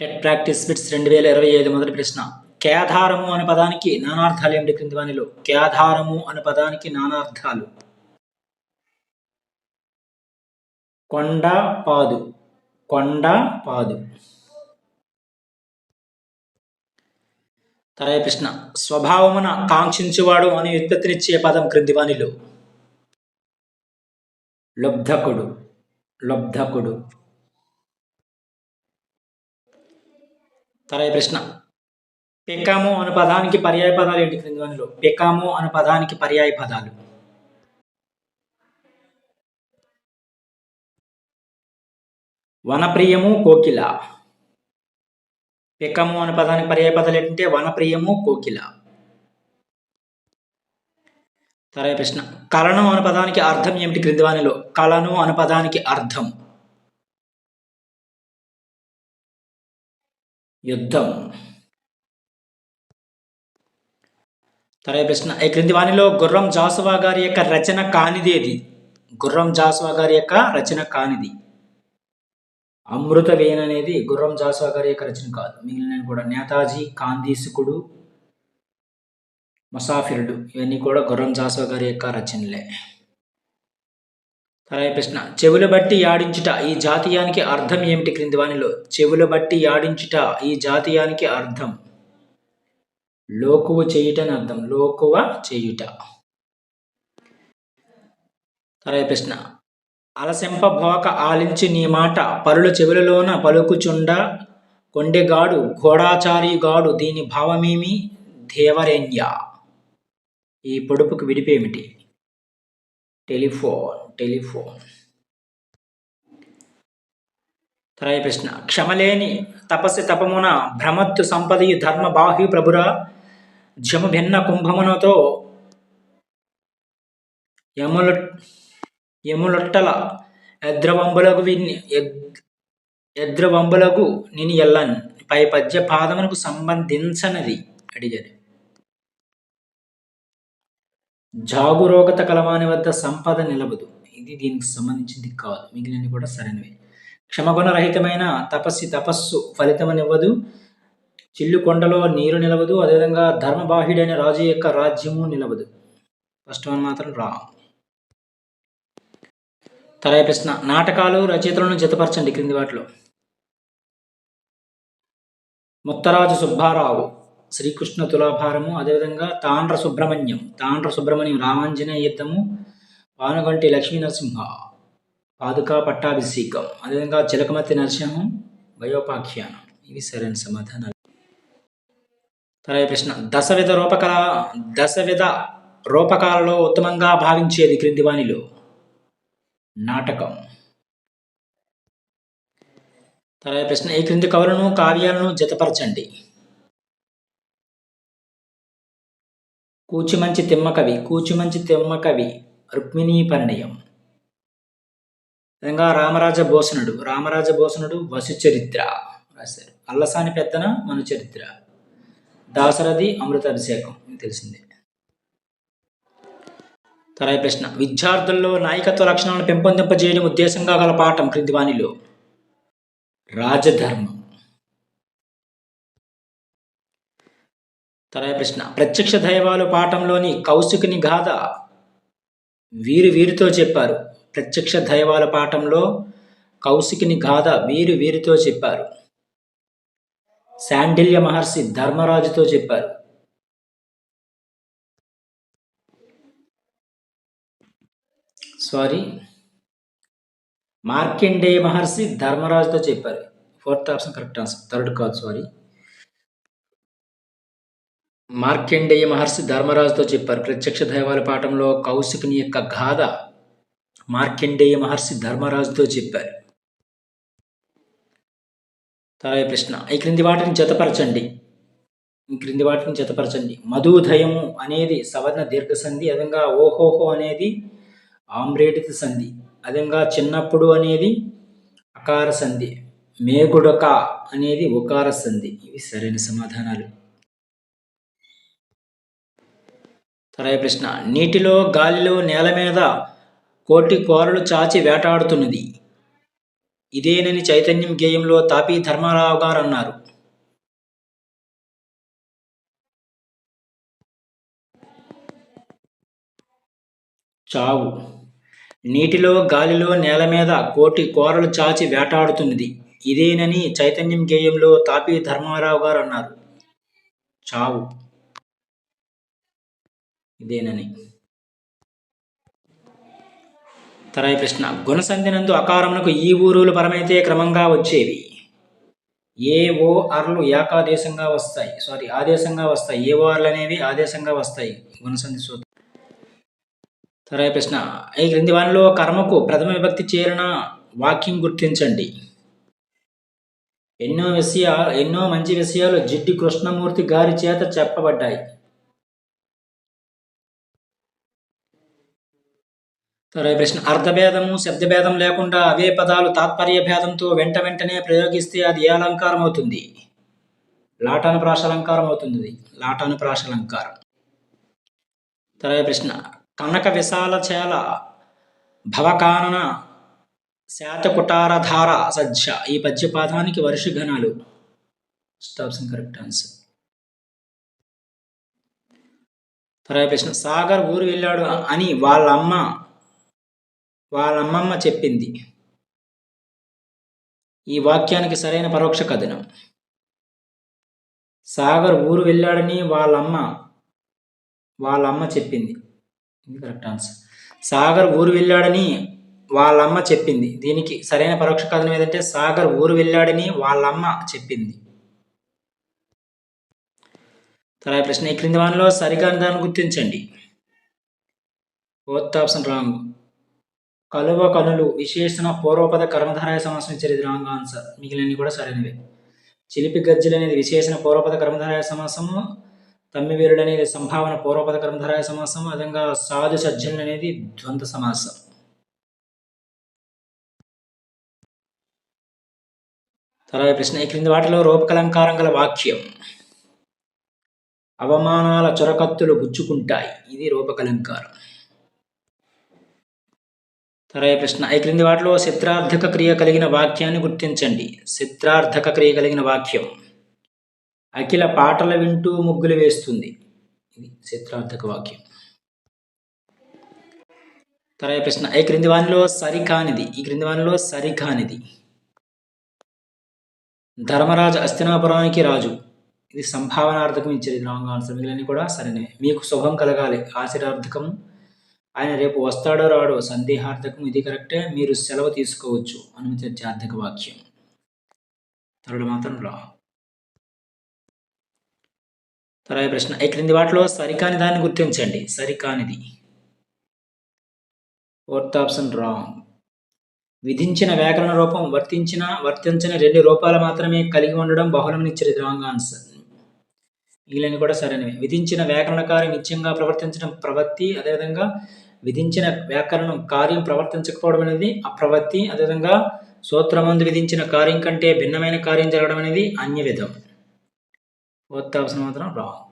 TET practice bits రెండు వేల ఇరవై ఐదు మొదటి ప్రశ్న. కేధారము అనే పదానికి నానార్థాలు ఏమిటి? క్రింది వానిలో కేధారము అనే పదానికి నానార్థాలు. కొండ పాదు. కొండ పాదు. తరయ ప్రశ్న. స్వభావమున కాంక్షించువాడు అని ఉత్పత్తినిచ్చే పదం క్రింది వానిలో లబ్ధకుడు. లబ్ధకుడు. తర్వాత ప్రశ్న. పెకాము అనే పదానికి పర్యాయ పదాలు ఏంటి క్రింది వనిలో? పెకాము అనే పదానికి పర్యాయ పదాలు. వనప్రియము కోకిల. పెకము అనే పదానికి పర్యాయ పదాలు ఏంటంటే వనప్రియము కోకిల. తర్వాత ప్రశ్న. కలను అనే పదానికి అర్థం ఏమిటి క్రింది వానిలో? కలను అనే పదానికి అర్థం. యుద్ధం. తర్వాత ప్రశ్న ఈ క్రింది వానిలో గుర్రం జాసువా గారి యొక్క రచన కానిదేది గుర్రం జాసువా గారి యొక్క రచన కానిది. అమృత అమృతవేణ్ అనేది గుర్రం జాసువా గారి యొక్క రచన కాదు. మిగిలిన కూడా నేతాజీ కాందీసుకుడు ముసాఫిరుడు ఇవన్నీ కూడా గుర్రం జాసువా గారి యొక్క రచనలే. తర్వాత ప్రశ్న చెవుల బట్టి యాడించుట ఈ జాతీయానికి అర్థం ఏమిటి క్రింది వాణిలో చెవుల బట్టి యాడించుట ఈ జాతీయానికి అర్థం. లోకువ చేయుట అని అర్థం. లోకువ చేయుట. తర్వాత ప్రశ్న అలసెంప భోక ఆలించి నీ మాట పరుల చెవులలోన పలుకుచుండ కొండెగాడు ఘోడాచారిగాడు దీని భావమేమి? దేవరేణ్య. ఈ పొడుపుకు విడిపేమిటి? Telephone telephone. తర్వాత ప్రశ్న. క్షమలేని తపస్సు తపమున భ్రమత్తు సంపదయు ధర్మ బాహ్యు ప్రభుర జము భిన్న కుంభమునతో యముల యములొట్టల ఎద్రవంబులకు విని ఎద్రవంబులకు నిని ఎల్లన్ పై పద్య పాదమునకు సంబంధించనది అడిగారు. జాగురోగత కలవాని వద్ద సంపద నిలబదు. ఇది దీనికి సంబంధించింది కాదు. మిగిలినవి కూడా సరైనవి. క్షమగుణ రహితమైన తపస్సు తపస్సు ఫలితమనివ్వదు. చిల్లు కొండలో నీరు నిలవదు. అదేవిధంగా ధర్మబాహ్యుడైన రాజు యొక్క రాజ్యము నిలవదు. ఫస్ట్ వన్ మాత్రం రా. తర్వాత ప్రశ్న. నాటకాలు రచయితలను జతపరచండి క్రింది వాటిలో. ముత్తరాజు సుబ్బారావు. శ్రీకృష్ణ తులాభారము అదేవిధంగా తాండ్ర సుబ్రహ్మణ్యం. తాండ్ర సుబ్రహ్మణ్యం రామాంజనేయ యుద్ధము పానుగంటి లక్ష్మీ నరసింహ పాదుకా పట్టాభిషేకం అదేవిధంగా చిలకమతి నరసింహం వయోపాఖ్యానం. ఇవి సరైన సమాధానాలు. తర్వాత ప్రశ్న. దశవిధ రూపకల దశవిధ రూపకాలలో ఉత్తమంగా భావించేది క్రింది వాణిలో నాటకం. తర్వాత ప్రశ్న. ఈ క్రింది కవులను కావ్యాలను జతపరచండి. కూచిమంచి తిమ్మకవి కూచిమంచి తిమ్మకవి రుక్మిణీ పరిణయం. విధంగా రామరాజ భోసనుడు రామరాజ భోసనుడు వసు చరిత్ర రాశారు. అల్లసాని పెద్దన మన చరిత్ర. దాసరథి అమృత అభిషేకం తెలిసిందే. తర్వాత ప్రశ్న. విద్యార్థుల్లో నాయకత్వ లక్షణాలను పెంపొందింపజేయడం ఉద్దేశంగా గల పాఠం క్రింది వాణిలో రాజధర్మం. తర్వాత ప్రశ్న. ప్రత్యక్ష దైవాలు పాఠంలోని కౌశికుని గాథ వీరు వీరితో చెప్పారు. ప్రత్యక్ష దైవాల పాఠంలో కౌశికుని గాథ వీరు వీరితో చెప్పారు. శాండిల్య మహర్షి ధర్మరాజుతో చెప్పారు. సారీ. మార్కెండే మహర్షి ధర్మరాజుతో చెప్పారు. Fourth option correct answer. Third కాదు సారీ. మార్కండేయ మహర్షి ధర్మరాజుతో చెప్పారు. ప్రత్యక్ష దైవాల పాఠంలో కౌశికుని యొక్క గాథ మార్కండేయ మహర్షి ధర్మరాజుతో చెప్పారు. తర్వాత ప్రశ్న. ఈ క్రింది వాటిని జతపరచండి. ఈ క్రింది వాటిని జతపరచండి. మధుధయము అనేది సవర్ణ దీర్ఘ సంధి అదంగా ఓహోహో అనేది ఆమ్రేడిత సంధి అదంగా చిన్నప్పుడు అనేది అకార సంధి మేగుడక అనేది ఉకార సంధి ఇవి సరైన సమాధానాలు. తర్వాత ప్రశ్న నీటిలో గాలిలో నేల మీద కోటి కోరలు చాచి వేటాడుతున్నది. ఇదేనని చైతన్యం గేయంలో తాపీ ధర్మారావు గారు అన్నారు చావు. నీటిలో గాలిలో నేల మీద కోటి కోరలు చాచి వేటాడుతున్నది. ఇదేనని చైతన్యం గేయంలో తాపీ ధర్మారావు గారు అన్నారు చావు. ఇదేనని. తరాయి ప్రశ్న గుణసంధినందు అకారమునకు ఈ ఊరులు పరమైతే క్రమంగా వచ్చేవి. ఏ ఓ అర్లు ఏకాదేశంగా వస్తాయి. సారీ ఆదేశంగా వస్తాయి. ఏ ఓ అర్లు అనేవి ఆదేశంగా వస్తాయి. గుణసంధి సూత్రం. తరాయి ప్రశ్న ఈ క్రింది వానిలో కర్మకు ప్రథమ విభక్తి చేరిన వాక్యం గుర్తించండి. ఎన్నో విషయాలు ఎన్నో మంచి విషయాలు జిడ్డి కృష్ణమూర్తి గారి చేత చెప్పబడ్డాయి. తర్వాత ప్రశ్న. అర్థభేదము శబ్దభేదం లేకుండా అవే పదాలు తాత్పర్య భేదంతో వెంట వెంటనే ప్రయోగిస్తే అది ఏ అలంకారం అవుతుంది? లాటాను ప్రాసలంకారం అవుతుంది. అది లాటాను ప్రాసలంకారం తర్వాత ప్రశ్న. కనక విశాల చేల భవకానన శాతకుటారధార సజ్జ. ఈ పద్యపాదానికి వర్ష ఘనాలు. Stops correct answer. తర్వాత ప్రశ్న. సాగర్ ఊరు వెళ్ళాడు అని వాళ్ళ అమ్మ వాళ్ళ అమ్మమ్మ చెప్పింది. ఈ వాక్యానికి సరైన పరోక్ష కథనం. సాగర్ ఊరు వెళ్ళాడని వాళ్ళమ్మ వాళ్ళ అమ్మ చెప్పింది. ఇది కరెక్ట్ ఆన్సర్ సాగర్ ఊరు వెళ్ళాడని వాళ్ళమ్మ చెప్పింది. దీనికి సరైన పరోక్ష కథనం ఏదంటే సాగర్ ఊరు వెళ్ళాడని వాళ్ళమ్మ చెప్పింది. తర్వాత ప్రశ్న ఈ క్రింది వానిలో సరిగా దాన్ని గుర్తించండి. ఫోర్త్ ఆప్షన్ రాంగ్ కలువ కనులు విశేషణ పూర్వపద కర్మధారాయ సమాసం ఇచ్చారు రాంగ్ ఆన్సర్ మిగిలినవి కూడా సరైనవి. చిలిపి గజ్జలు అనేది విశేషణ పూర్వపద కర్మధారాయ సమాసము? తమ్మివీరుడు అనేది సంభావన పూర్వపద కర్మధారాయ సమాసం అదేవిధంగా సాధు సజ్జనులు అనేది ద్వంద్వ సమాసం. తర్వాత ప్రశ్న ఈ క్రింది వాటిలో రూపకలంకారం గల వాక్యం. అవమానాల చొరకత్తులు గుచ్చుకుంటాయి. ఇది రూపకలంకారం. తర్వాత ప్రశ్న. ఈ క్రింది వాటిలో చిత్రార్థక క్రియ కలిగిన వాక్యాన్ని గుర్తించండి. చిత్రార్థక క్రియ కలిగిన వాక్యం. అఖిల పాటలు వింటూ ముగ్గులు వేస్తుంది. ఇది చిత్రార్థక వాక్యం. తర్వాత ప్రశ్న. ఈ క్రింది వానిలో సరికానిది. ఈ క్రింది వానిలో సరికానిది. ధర్మరాజు అస్తినాపురానికి రాజు. ఇది సంభావనార్థకం ఇచ్చేది. రాంగ్ ఆన్సర్ మిగిలినవి కూడా సరైనవి. మీకు శుభం కలగాలి. ఆశీర్వార్థకం ఆయన రేపు వస్తాడో రాడో సందేహార్థకం ఇది కరెక్టే మీరు సెలవు తీసుకోవచ్చు అనుమతి వాక్యం. తరుడు మాత్రం రా తర్వాత ప్రశ్న ఈ క్రింది వాటిలో సరికాని దాన్ని గుర్తించండి. సరికానిది. ఫోర్త్ ఆప్షన్ రాంగ్ విధించిన వ్యాకరణ రూపం వర్తించిన వర్తించిన రెండు రూపాలు మాత్రమే కలిగి ఉండడం బహుళమనిచ్చేది రాంగ్ ఆన్సర్. మిగిలిన కూడా సరైనవి. విధించిన వ్యాకరణకారి నిత్యంగా ప్రవర్తించడం ప్రవృత్తి అదేవిధంగా విధించిన వ్యాకరణం కార్యం ప్రవర్తించకపోవడం అనేది అప్రవృత్తి అదేవిధంగా సూత్రమందు విధించిన కార్యం కంటే భిన్నమైన కార్యం జరగడం అనేది అన్య విధం ఫోర్త్ ఆప్షన్ మాత్రం రాంగ్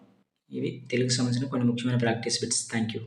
ఇవి తెలుగు సంబంధించిన కొన్ని ముఖ్యమైన ప్రాక్టీస్ బిట్స్. Thank you